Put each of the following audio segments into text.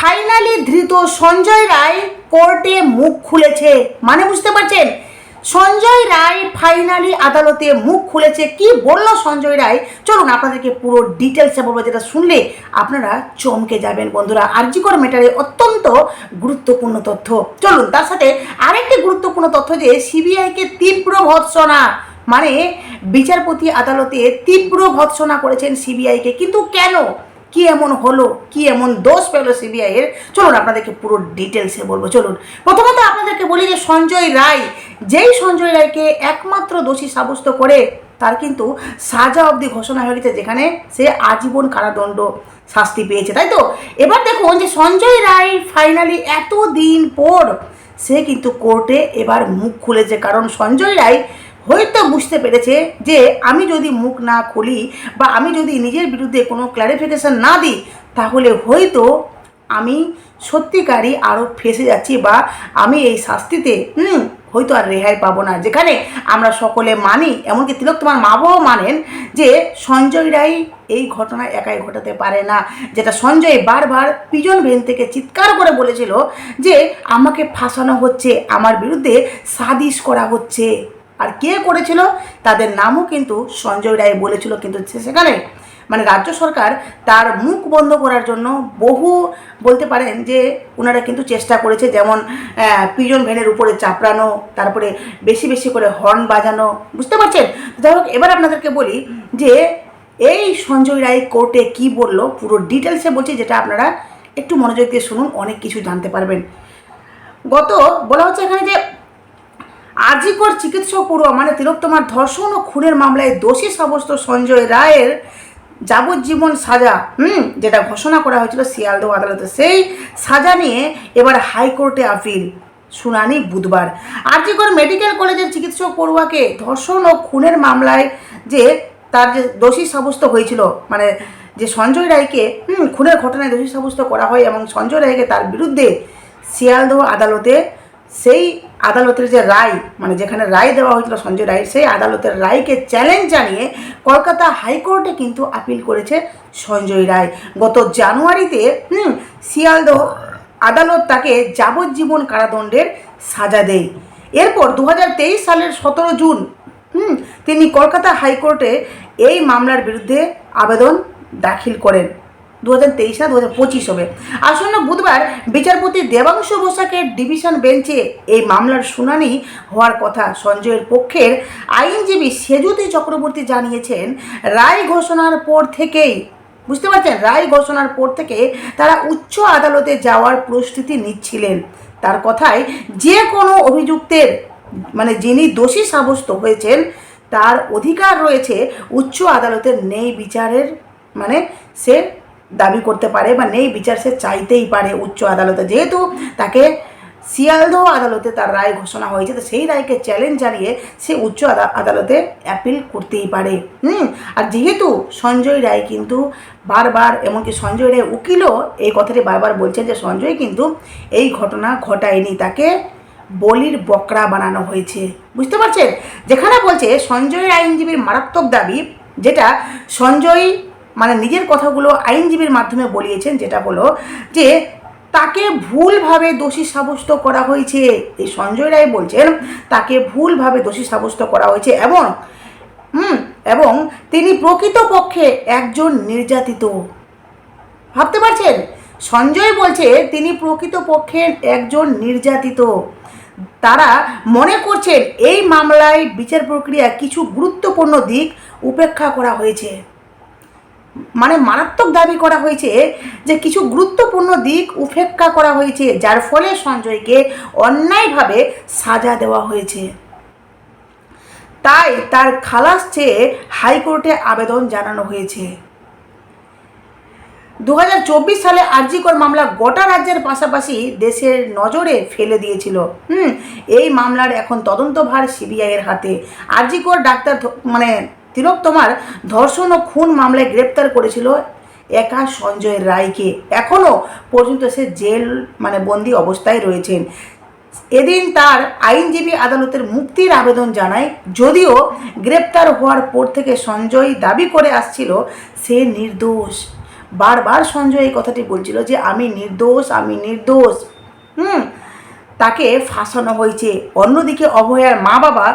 Finally ধৃত সঞ্জয় রায় কোর্টে মুখ খুলেছে। মানে বুঝতে পারছেন? সঞ্জয় রায় ফাইনালি আদালতে মুখ খুলেছে। কি বলল সঞ্জয় রায়? চলুন আপনাদেরকে পুরো ডিটেলসে বলব, যেটা শুনলে আপনারা চমকে যাবেন বন্ধুরা। আরজিকর ম্যাটারে অত্যন্ত গুরুত্বপূর্ণ তথ্য। চলুন, তার সাথে আরেকটি গুরুত্বপূর্ণ তথ্য যে সিবিআইকে তীব্র ভৎসনা মানে বিচারপতি আদালতে তীব্র ভৎসনা করেছেন সিবিআইকে কিন্তু কেন? কি এমন হলো, কি এমন দোষ পেল সিবিআই এর? চলুন আপনাদেরকে পুরো ডিটেলসে বলব, চলুন। প্রথমত আপনাদেরকে বলি যে সঞ্জয় রায়, যেই সঞ্জয় রায়কে একমাত্র দোষী সাব্যস্ত করে, তার কিন্তু সাজা অবধি ঘোষণা হয়ে গেছে, যেখানে সে আজীবন কারাদণ্ড শাস্তি পেয়েছে, তাই তো? এবার দেখুন যে সঞ্জয় রায় ফাইনালি এত দিন পর সে কিন্তু কোর্টে এবার মুখ খুলেছে, কারণ সঞ্জয় রায় হয়তো বুঝতে পেরেছে যে আমি যদি মুখ না খুলি বা আমি যদি নিজের বিরুদ্ধে কোনো ক্ল্যারিফিকেশন না দিই, তাহলে হয়তো আমি সত্যিকারই আরও ফেসে যাচ্ছি বা আমি এই শাস্তিতে, হুম, হয়তো আর রেহাই পাবো না। যেখানে আমরা সকলে মানি, এমনকি তিলক তোমার মা বাবাও মানেন যে সঞ্জয় রায় এই ঘটনা একাই ঘটাতে পারে না। যেটা সঞ্জয় বারবার পিজন ভেন থেকে চিৎকার করে বলেছিল যে, আমাকে ফাঁসানো হচ্ছে, আমার বিরুদ্ধে সাদিশ করা হচ্ছে। আর কে করেছিল? তাদের নামও কিন্তু সঞ্জয় রায় বলেছিল কিন্তু সেখানে। মানে রাজ্য সরকার তার মুখ বন্ধ করার জন্য বহু বলতে পারেন যে ওনারা কিন্তু চেষ্টা করেছে যেমন পিজন ভ্যানের উপরে চাপড়ানো, তারপরে বেশি বেশি করে হর্ন বাজানো, বুঝতে পারছেন? যাই হোক, এবার আপনাদেরকে বলি যে এই সঞ্জয় রায় কোর্টে কি বলল, পুরো ডিটেলসে বলছি যেটা আপনারা একটু মনোযোগ দিয়ে শুনুন, অনেক কিছু জানতে পারবেন। গত, বলা হচ্ছে এখানে যে আজিকর চিকিৎসক পড়ুয়া মানে তিলোত্তমার ধর্ষণ ও খুনের মামলায় দোষী সাব্যস্ত সঞ্জয় রায়ের যাবজ্জীবন সাজা, হুম, যেটা ঘোষণা করা হয়েছিল শিয়ালদহ আদালতে। সেই সাজা নিয়ে এবার হাইকোর্টে আপিল, শুনানি বুধবার। আরজিকর মেডিকেল কলেজের চিকিৎসক পড়ুয়াকে ধর্ষণ ও খুনের মামলায় যে তার যে দোষী সাব্যস্ত হয়েছিল মানে যে সঞ্জয় রায়কে, হুম, খুনের ঘটনায় দোষী সাব্যস্ত করা হয় এবং সঞ্জয় রায়কে তার বিরুদ্ধে শিয়ালদহ আদালতে সেই আদালতের যে রায় মানে যেখানে রায় দেওয়া হয়েছিল সঞ্জয় রায় সেই আদালতের রায়কে চ্যালেঞ্জ জানিয়ে কলকাতা হাইকোর্টে কিন্তু আপিল করেছে সঞ্জয় রায়। গত জানুয়ারিতে, হুম, শিয়ালদহ আদালত তাকে যাবজ্জীবন কারাদণ্ডের সাজা দেয়। এরপর দু হাজার তেইশ সালের সতেরো জুন, হুম, তিনি কলকাতা হাইকোর্টে এই মামলার বিরুদ্ধে আবেদন দাখিল করেন। দু হাজার তেইশ না দু হাজার পঁচিশ হবে। আসন্ন বুধবার বিচারপতি দেবাংশু বসাকের ডিভিশন বেঞ্চে এই মামলার শুনানি হওয়ার কথা সঞ্জয়ের পক্ষের আইনজীবী সেজুতি চক্রবর্তী জানিয়েছেন, রায় ঘোষণার পর থেকেই, বুঝতে পারছেন? রায় ঘোষণার পর থেকে তারা উচ্চ আদালতে যাওয়ার প্রস্তুতি নিচ্ছিলেন। তার কথায় যে কোনো অভিযুক্তের মানে যিনি দোষী সাব্যস্ত হয়েছেন, তার অধিকার রয়েছে উচ্চ আদালতের নেই বিচারের মানে সে দাবি করতে পারে বা নেই, বিচার সে চাইতেই পারে উচ্চ আদালতে। যেহেতু তাকে শিয়ালদহ আদালতে তার রায় ঘোষণা হয়েছে, তো সেই রায়কে চ্যালেঞ্জ জানিয়ে সে উচ্চ আদা- আদালতে অ্যাপিল করতেই পারে। হুম, আর যেহেতু সঞ্জয় রায় কিন্তু বারবার, এমনকি সঞ্জয় রায় উকিলও এই কথাটি বারবার বলছেন যে সঞ্জয় কিন্তু এই ঘটনা ঘটায়নি, তাকে বলির বকরা বানানো হয়েছে। বুঝতে পারছেন? যেখানে বলছে সঞ্জয়ের আইনজীবীর মারাত্মক দাবি, যেটা সঞ্জয় মানে নিজের কথাগুলো আইনজীবীর মাধ্যমে বলিয়েছেন, যেটা হলো যে তাকে ভুলভাবে দোষী সাব্যস্ত করা হয়েছে। এই সঞ্জয় রায় বলছেন, তাকে ভুলভাবে দোষী সাব্যস্ত করা হয়েছে এবং, হুম, এবং তিনি প্রকৃতপক্ষে একজন নির্যাতিত। ভাবতে পারছেন? সঞ্জয় বলছে, তিনি প্রকৃতপক্ষে একজন নির্যাতিত। তারা মনে করছেন, এই মামলায় বিচার প্রক্রিয়া কিছু গুরুত্বপূর্ণ দিক উপেক্ষা করা হয়েছে। মানে মারাত্মক দাবি করা হয়েছে যে কিছু গুরুত্বপূর্ণ দিক উপেক্ষা করা হয়েছে, যার ফলে সঞ্জয়কে অন্যায়ভাবে সাজা দেওয়া হয়েছে। তাই তার খালাস চেয়ে হাইকোর্টে আবেদন জানানো হয়েছে। দু হাজার চব্বিশ সালে আরজিকর মামলা গোটা রাজ্যের পাশাপাশি দেশের নজরে ফেলে দিয়েছিল। হুম, এই মামলার এখন তদন্তভার সিবিআইয়ের হাতে। আরজিকর ডাক্তার মানে তিলক তোমার ধর্ষণ ও খুন মামলায় গ্রেপ্তার করেছিল একা সঞ্জয় রায়কে। এখনও পর্যন্ত সে জেল মানে বন্দি অবস্থায় রয়েছেন। এদিন তার আইনজীবী আদালতের মুক্তির আবেদন জানায়, যদিও গ্রেপ্তার হওয়ার পর থেকে সঞ্জয় দাবি করে আসছিল, সে নির্দোষ। বারবার সঞ্জয় এই কথাটি বলছিল যে, আমি নির্দোষ আমি নির্দোষ। হুম তাকে ফাঁসানো হয়েছে। অন্যদিকে অভয়ার মা বাবা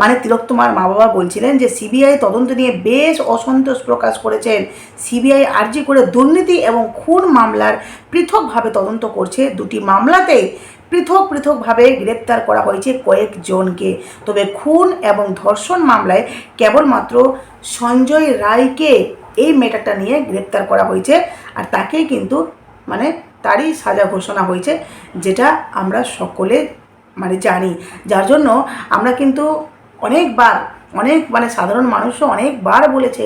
মানে তিলোত্তমার মা বাবা বলছিলেন যে, সিবিআই তদন্ত নিয়ে বেশ অসন্তোষ প্রকাশ করেছেন। সিবিআই আর্জি করে দুর্নীতি এবং খুন মামলার পৃথকভাবে তদন্ত করছে। দুটি মামলাতেই পৃথক পৃথকভাবে গ্রেপ্তার করা হয়েছে কয়েকজনকে। তবে খুন এবং ধর্ষণ মামলায় কেবলমাত্র সঞ্জয় রায়কে এই মেটারটা নিয়ে গ্রেপ্তার করা হয়েছে। আর তাকেই কিন্তু মানে তারই সাজা ঘোষণা হয়েছে, যেটা আমরা সকলে মানে জানি। যার জন্য আমরা কিন্তু অনেকবার, অনেক মানে সাধারণ মানুষও অনেকবার বলেছে,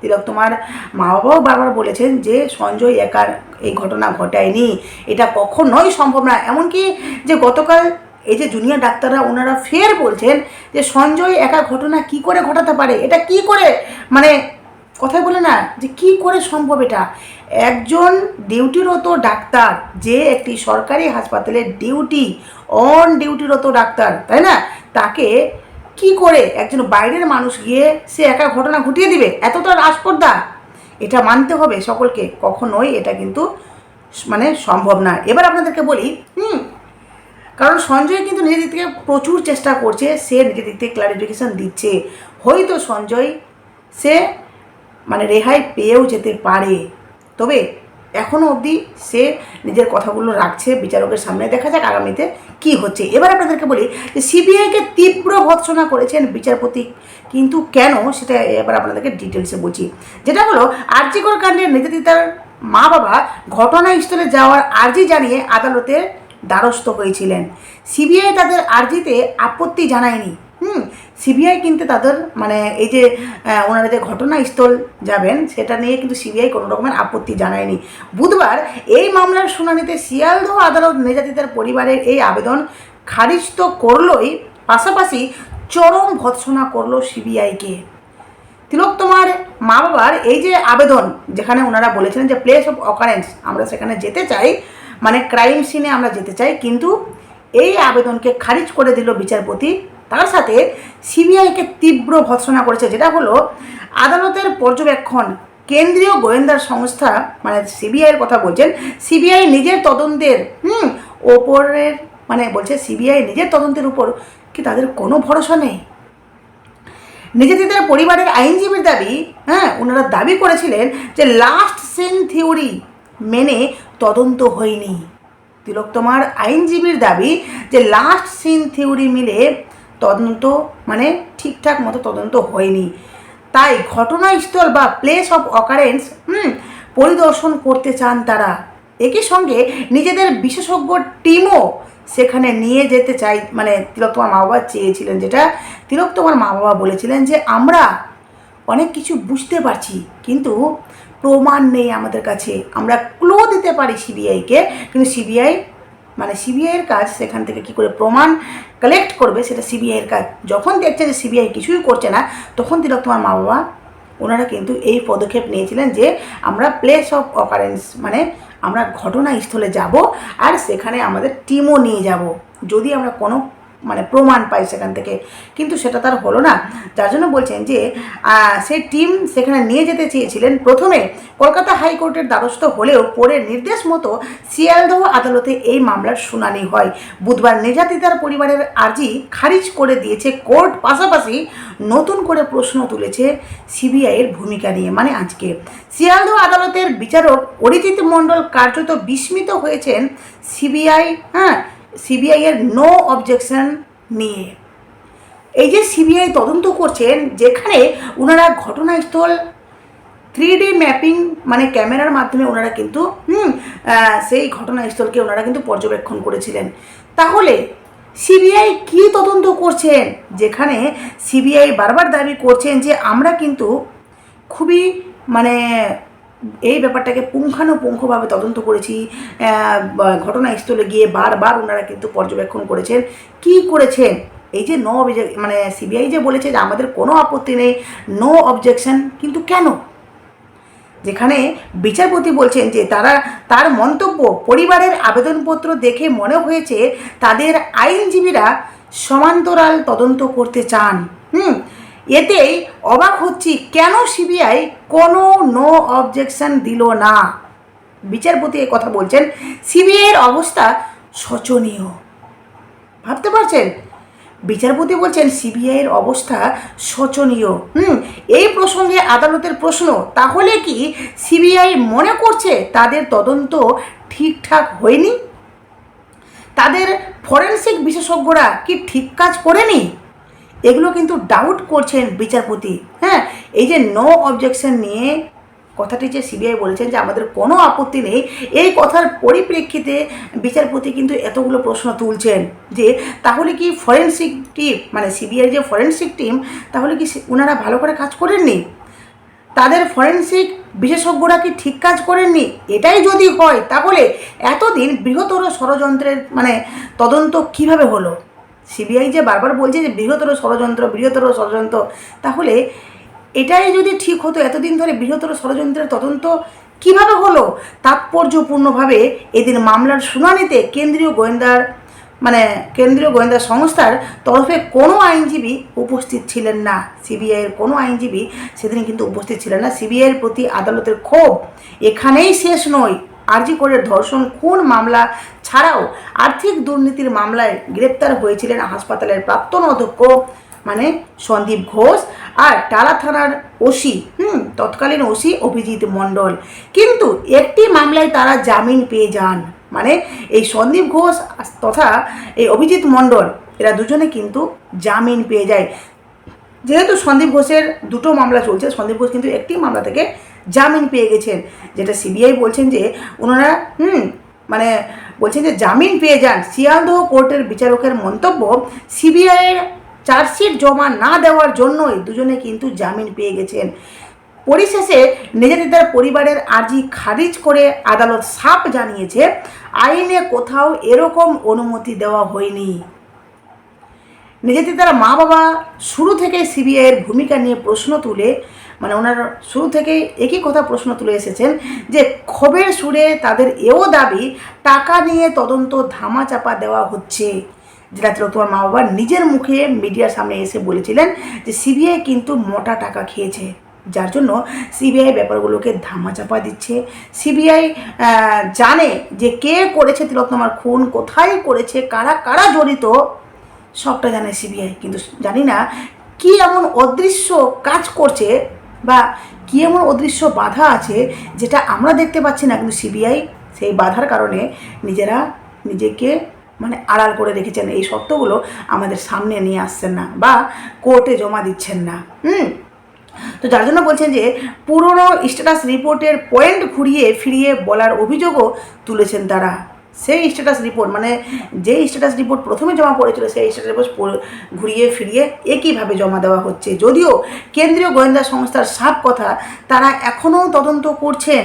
তিলক তোমার মা বাবাও বারবার বলেছেন যে সঞ্জয় একার এই ঘটনা ঘটায়নি। এটা কখনোই সম্ভব না। এমনকি যে গতকাল এই যে জুনিয়র ডাক্তাররা ওনারা ফের বলছেন যে সঞ্জয় একা ঘটনা কি করে ঘটাতে পারে? এটা কি করে মানে কথায় বলে না যে কি করে সম্ভব এটা? একজন ডিউটিরত ডাক্তার, যে একটি সরকারি হাসপাতালে ডিউটি, অন ডিউটিরত ডাক্তার, তাই না? তাকে কি করে একজন বাইরের মানুষ গিয়ে সে একা ঘটনা ঘটিয়ে দিবে? এতটা রাজপর্দা। এটা মানতে হবে সকলকে। কখনোই এটা কিন্তু মানে সম্ভব না। এবার আপনাদেরকে বলি, হুম, কারণ সঞ্জয় কিন্তু নিজের দিক থেকে প্রচুর চেষ্টা করছে, সে নিজের দিক থেকে ক্লারিফিকেশান দিচ্ছে। হয়তো সঞ্জয়, সে মানে রেহাই পেয়েও যেতে পারে। তবে এখনও অবধি সে নিজের কথাগুলো রাখছে বিচারকের সামনে। দেখা যাক আগামীতে কি হচ্ছে। এবার আপনাদেরকে বলি যে সিবিআইকে তীব্র ভৎসনা করেছেন বিচারপতি। কিন্তু কেন সেটা এবার আপনাদেরকে ডিটেলসে বলছি। যেটা হলো আর্জিকর কাণ্ডের নির্যাতিতার মা বাবা ঘটনাস্থলে যাওয়ার আর্জি জানিয়ে আদালতে দ্বারস্থ হয়েছিলেন। সিবিআই তাদের আর্জিতে আপত্তি জানায়নি। সিবিআই কিন্তু তাদের মানে এই যে ওনারা যে ঘটনাস্থল যাবেন, সেটা নিয়ে কিন্তু সিবিআই কোনো রকমের আপত্তি জানায়নি। বুধবার এই মামলার শুনানিতে শিয়ালদহ আদালত নির্যাতিতার পরিবারের এই আবেদন খারিজ তো করলই, পাশাপাশি চরম ভৎসনা করল সিবিআইকে। তিলক তোমার মা বাবার এই যে আবেদন, যেখানে ওনারা বলেছিলেন যে প্লেস অফ অকারেন্স আমরা সেখানে যেতে চাই মানে ক্রাইম সিনে আমরা যেতে চাই, কিন্তু এই আবেদনকে খারিজ করে দিল বিচারপতি তার সাথে সিবিআইকে তীব্র ভৎসনা করেছে, যেটা হলো আদালতের পর্যবেক্ষণ। কেন্দ্রীয় গোয়েন্দা সংস্থা মানে সিবিআইয়ের কথা বলছেন, সিবিআই নিজের তদন্তের, হুম, ওপরের মানে বলছে সিবিআই নিজের তদন্তের উপর কি তাদের কোনো ভরসা নেই? নিজেদের পরিবারের আইনজীবীর দাবি হ্যাঁ ওনারা দাবি করেছিলেন যে লাস্ট সিন থিওরি মেনে তদন্ত হয়নি। তিলক তোমার আইনজীবীর দাবি যে লাস্ট সিন থিওরি মিলে তদন্ত মানে ঠিকঠাক মতো তদন্ত হয়নি। তাই ঘটনাস্থল বা প্লেস অফ অকারেন্স হুম, পরিদর্শন করতে চান তারা। একই সঙ্গে নিজেদের বিশেষজ্ঞ টিমও সেখানে নিয়ে যেতে চাই মানে তিলক তোমার মা বাবা চেয়েছিলেন যেটা তিলক তোমার মা বাবা বলেছিলেন যে, আমরা অনেক কিছু বুঝতে পারছি, কিন্তু প্রমাণ নেই আমাদের কাছে। আমরা ক্লো দিতে পারি সিবিআইকে কিন্তু সিবিআই মানে সিবিআইয়ের কাজ সেখান থেকে কি করে প্রমাণ কালেক্ট করবে, সেটা সিবিআইয়ের কাজ। যখন দেখছে যে সিবিআই কিছুই করছে না, তখন তিলক তোমার মা বাবা ওনারা কিন্তু এই পদক্ষেপ নিয়েছিলেন যে আমরা প্লেস অফ অকারেন্স মানে আমরা ঘটনাস্থলে যাব আর সেখানে আমাদের টিমও নিয়ে যাব। যদি আমরা কোনো মানে প্রমাণ পাই সেখান থেকে। কিন্তু সেটা তার হলো না। যার জন্য বলছেন যে সেই টিম সেখানে নিয়ে যেতে চেয়েছিলেন। প্রথমে কলকাতা হাইকোর্টের দ্বারস্থ হলেও পরে নির্দেশ মতো শিয়ালদহ আদালতে এই মামলার শুনানি হয়। বুধবার নির্যাতিতার পরিবারের আর্জি খারিজ করে দিয়েছে কোর্ট। পাশাপাশি নতুন করে প্রশ্ন তুলেছে সিবিআইয়ের ভূমিকা নিয়ে। মানে আজকে শিয়ালদহ আদালতের বিচারক অরিজিৎ মণ্ডল কার্যত বিস্মিত হয়েছেন সিবিআই হ্যাঁ সিবিআই এর নো অবজেকশন নিয়ে। এই যে সিবিআই তদন্ত করছেন, যেখানে ওনারা ঘটনাস্থল থ্রি ডি ম্যাপিং মানে ক্যামেরার মাধ্যমে ওনারা কিন্তু, হুম সেই ঘটনাস্থলকে ওনারা কিন্তু পর্যবেক্ষণ করেছিলেন। তাহলে সিবিআই কি তদন্ত করছেন? যেখানে সিবিআই বারবার দাবি করছেন যে আমরা কিন্তু খুবই মানে এই ব্যাপারটাকে পুঙ্খানুপুঙ্খভাবে তদন্ত করেছি। ঘটনাস্থলে গিয়ে বারবার ওনারা কিন্তু পর্যবেক্ষণ করেছেন। কি করেছেন? এই যে নো মানে সিবিআই যে বলেছে যে আমাদের কোনো আপত্তি নেই নো অবজেকশন কিন্তু কেন? যেখানে বিচারপতি বলছেন যে তারা, তার মন্তব্য, পরিবারের আবেদনপত্র দেখে মনে হয়েছে তাদের আইনজীবীরা সমান্তরাল তদন্ত করতে চান। হুম? এতেই অবাক হচ্ছি, কেন সিবিআই কোনো নো অবজেকশন দিল না? বিচারপতি এই কথা বলছেন সিবিআইয়ের অবস্থা শোচনীয়। ভাবতে পারছেন? বিচারপতি বলছেন সিবিআইয়ের অবস্থা শোচনীয়। হুম, এই প্রসঙ্গে আদালতের প্রশ্ন, তাহলে কি সিবিআই মনে করছে তাদের তদন্ত ঠিকঠাক হয়নি? তাদের ফরেন্সিক বিশেষজ্ঞরা কি ঠিক কাজ করেনি? এগুলো কিন্তু ডাউট করছেন বিচারপতি। হ্যাঁ এই যে নো অবজেকশন নিয়ে কথাটি যে সিবিআই বলেছেন যে আমাদের কোনো আপত্তি নেই, এই কথার পরিপ্রেক্ষিতে বিচারপতি কিন্তু এতগুলো প্রশ্ন তুলছেন যে তাহলে কি ফরেন্সিক টিম মানে সিবিআই যে ফরেন্সিক টিম তাহলে কি ওনারা ভালো করে কাজ করেননি? তাদের ফরেন্সিক বিশেষজ্ঞরা কি ঠিক কাজ করেননি? এটাই যদি হয়, তাহলে এতদিন বৃহত্তর ষড়যন্ত্রের মানে তদন্ত কীভাবে হলো? সিবিআই যে বারবার বলছে যে বৃহত্তর ষড়যন্ত্র বৃহত্তর ষড়যন্ত্র, তাহলে এটাই যদি ঠিক হতো, এতদিন ধরে বৃহত্তর ষড়যন্ত্রের তদন্ত কীভাবে হলো? তাৎপর্যপূর্ণভাবে এদিন মামলার শুনানিতে কেন্দ্রীয় গোয়েন্দার মানে কেন্দ্রীয় গোয়েন্দা সংস্থার তরফে কোনো আইনজীবী উপস্থিত ছিলেন না। সিবিআইয়ের কোনো আইনজীবী সেদিন কিন্তু উপস্থিত ছিলেন না। সিবিআইয়ের প্রতি আদালতের ক্ষোভ এখানেই শেষ নয়। আরজি করে ধর্ষণ, খুন মামলা ছাড়াও আর্থিক দুর্নীতির মামলায় গ্রেপ্তার হয়েছিলেন হাসপাতালের প্রাক্তন অধ্যক্ষ মানে সন্দীপ ঘোষ আর টালা থানার ওসি, হুম, তৎকালীন ওসি অভিজিৎ মণ্ডল। কিন্তু একটি মামলায় তারা জামিন পেয়ে যান মানে এই সন্দীপ ঘোষ তথা এই অভিজিৎ মণ্ডল, এরা দুজনে কিন্তু জামিন পেয়ে যায়। যেহেতু সন্দীপ ঘোষের দুটো মামলা চলছে, সন্দীপ ঘোষ কিন্তু একটি মামলা থেকে জামিন পেয়ে গেছেন, যেটা সিবিআই বলছেন যে ওনারা, হুম মানে বলছেন যে জামিন পেয়ে যান। শিয়ালদহ কোর্টের বিচারকের মন্তব্য সিবিআইয়ের চার্জশিট জমা না দেওয়ার জন্যই দুজনে কিন্তু জামিন পেয়ে গেছেন। পরিশেষে নিজেদের পরিবারের আর্জি খারিজ করে আদালত সাপ জানিয়েছে, আইনে কোথাও এরকম অনুমতি দেওয়া হয়নি। নিজেদের তারা মা বাবা শুরু থেকে সিবিআইয়ের ভূমিকা নিয়ে প্রশ্ন তুলে মানে ওনারা শুরু থেকে একই কথা প্রশ্ন তুলে এসেছেন যে ক্ষোভের সুরে তাদের এও দাবি, টাকা নিয়ে তদন্ত ধামাচাপা দেওয়া হচ্ছে। যেটা তোমার মা বাবা নিজের মুখে মিডিয়ার সামনে এসে বলেছিলেন যে সিবিআই কিন্তু মোটা টাকা খেয়েছে, যার জন্য সিবিআই ব্যাপারগুলোকে ধামাচাপা দিচ্ছে। সিবিআই জানে যে কে করেছে তিলোত্তমার খুন, কোথায় করেছে, কারা কারা জড়িত সবটা জানে সিবিআই কিন্তু জানি না কি এমন অদৃশ্য কাজ করছে বা কি এমন অদৃশ্য বাধা আছে যেটা আমরা দেখতে পাচ্ছি না, কিন্তু সিবিআই সেই বাধার কারণে নিজেরা নিজেকে মানে আড়াল করে রেখেছেন। এই সত্যগুলো আমাদের সামনে নিয়ে আসছেন না বা কোর্টে জমা দিচ্ছেন না। হুম? তো যার জন্য বলছেন যে পুরনো স্ট্যাটাস রিপোর্টের পয়েন্ট ঘুরিয়ে ফিরিয়ে বলার অভিযোগও তুলেছেন তারা। সেই স্ট্যাটাস রিপোর্ট মানে যে স্ট্যাটাস রিপোর্ট প্রথমে জমা পড়েছিল, সেই স্ট্যাটাস রিপোর্ট ঘুরিয়ে ফিরিয়ে একইভাবে জমা দেওয়া হচ্ছে। যদিও কেন্দ্রীয় গোয়েন্দা সংস্থার সাপ কথা, তারা এখনও তদন্ত করছেন।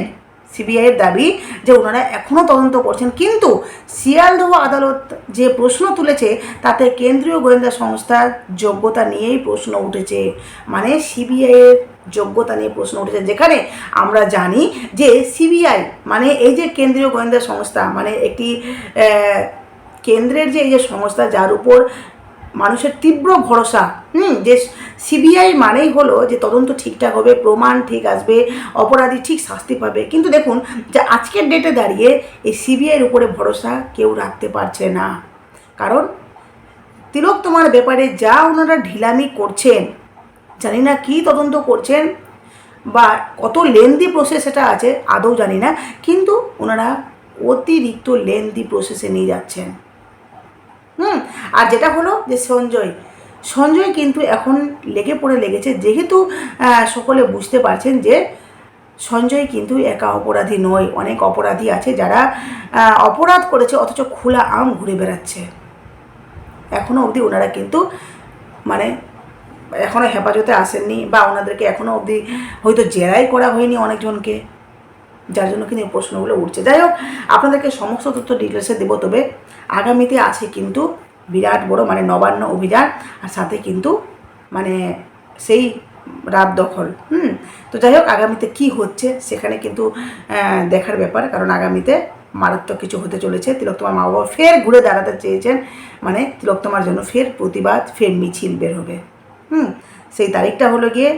সিবিআইয়ের দাবি যে ওনারা এখনও তদন্ত করছেন। কিন্তু শিয়ালদহ আদালত যে প্রশ্ন তুলেছে, তাতে কেন্দ্রীয় গোয়েন্দা সংস্থার যোগ্যতা নিয়েই প্রশ্ন উঠেছে। মানে সিবিআইয়ের যোগ্যতা নিয়ে প্রশ্ন উঠেছে, যেখানে আমরা জানি যে সিবিআই মানে এই যে কেন্দ্রীয় গোয়েন্দা সংস্থা মানে একটি কেন্দ্রের যে এই যে সংস্থা, যার উপর মানুষের তীব্র ভরসা। হুম, যে সিবিআই মানেই হলো যে তদন্ত ঠিকঠাক হবে, প্রমাণ ঠিক আসবে, অপরাধী ঠিক শাস্তি পাবে। কিন্তু দেখুন, যে আজকের ডেটে দাঁড়িয়ে এই সিবিআইয়ের উপরে ভরসা কেউ রাখতে পারছে না। কারণ তিলক, তোমার ব্যাপারে যা ওনারা ঢিলামি করছেন, জানি না কী তদন্ত করছেন বা কত লেন্দি প্রসেস এটা আছে, আদৌ জানি না। কিন্তু ওনারা অতিরিক্ত লেন্দি প্রসেসে নিয়ে যাচ্ছেন। হুম, আর যেটা হলো যে সঞ্জয় সঞ্জয় কিন্তু এখন লেগে পড়ে লেগেছে যেহেতু সকলে বুঝতে পারছেন যে সঞ্জয় কিন্তু একা অপরাধী নয়, অনেক অপরাধী আছে যারা অপরাধ করেছে অথচ খোলা আম ঘুরে বেড়াচ্ছে। এখনও অবধি ওনারা কিন্তু মানে এখনও হেফাজতে আসেননি বা ওনাদেরকে এখনও অবধি হয়তো জেরাই করা হয়নি অনেকজনকে, যার জন্য কিন্তু এই প্রশ্নগুলো উঠছে। যাই হোক, আপনাদেরকে সমস্ত তথ্য ডিটেলসে দেবো, তবে আগামীতে আছে কিন্তু বিরাট বড় মানে নবান্ন অভিযান আর সাথে কিন্তু মানে সেই রাত দখল, হুম? তো যাই হোক, আগামীতে কি হচ্ছে সেখানে কিন্তু দেখার ব্যাপার। কারণ আগামীতে মারাত্মক কিছু হতে চলেছে। তিলোত্তমার মা বাবা ফের ঘুরে দাঁড়াতে চেয়েছেন। মানে তিলোত্তমার জন্য ফের প্রতিবাদ, ফের মিছিল বের হবে, হুম? সেই তারিখটা হলো গিয়ে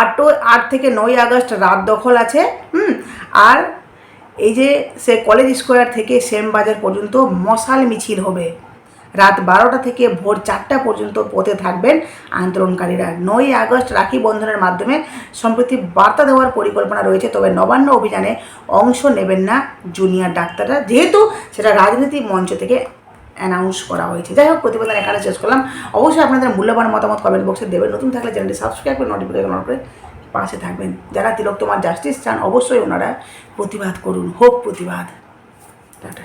আট আট থেকে নয় আগস্ট রাত দখল আছে, হুম? আর এই যে সে কলেজ স্কোয়ার থেকে সেম বাজার পর্যন্ত মশাল মিছিল হবে। রাত বারোটা থেকে ভোর চারটা পর্যন্ত পথে থাকবেন আন্দোলনকারীরা। নয় আগস্ট রাখি বন্ধনের মাধ্যমে সম্প্রতি বার্তা দেওয়ার পরিকল্পনা রয়েছে, তবে নবান্ন অভিযানে অংশ নেবেন না জুনিয়র ডাক্তাররা। যেহেতু সেটা রাজনীতি মঞ্চ থেকে অ্যানাউন্স করা হয়েছে। যাই হোক, প্রতিবেদন এখানে শেষ করলাম। অবশ্যই আপনাদের মূল্যবান মতামত কমেন্ট বক্সে দেবেন। নতুন থাকলে চ্যানেলটি সাবস্ক্রাইব করে নোটিফিকেশন অন করে পাশে থাকবেন। যারা তিলক তোমার জাস্টিস চান অবশ্যই ওনারা প্রতিবাদ করুন। হোক প্রতিবাদ। টাটা।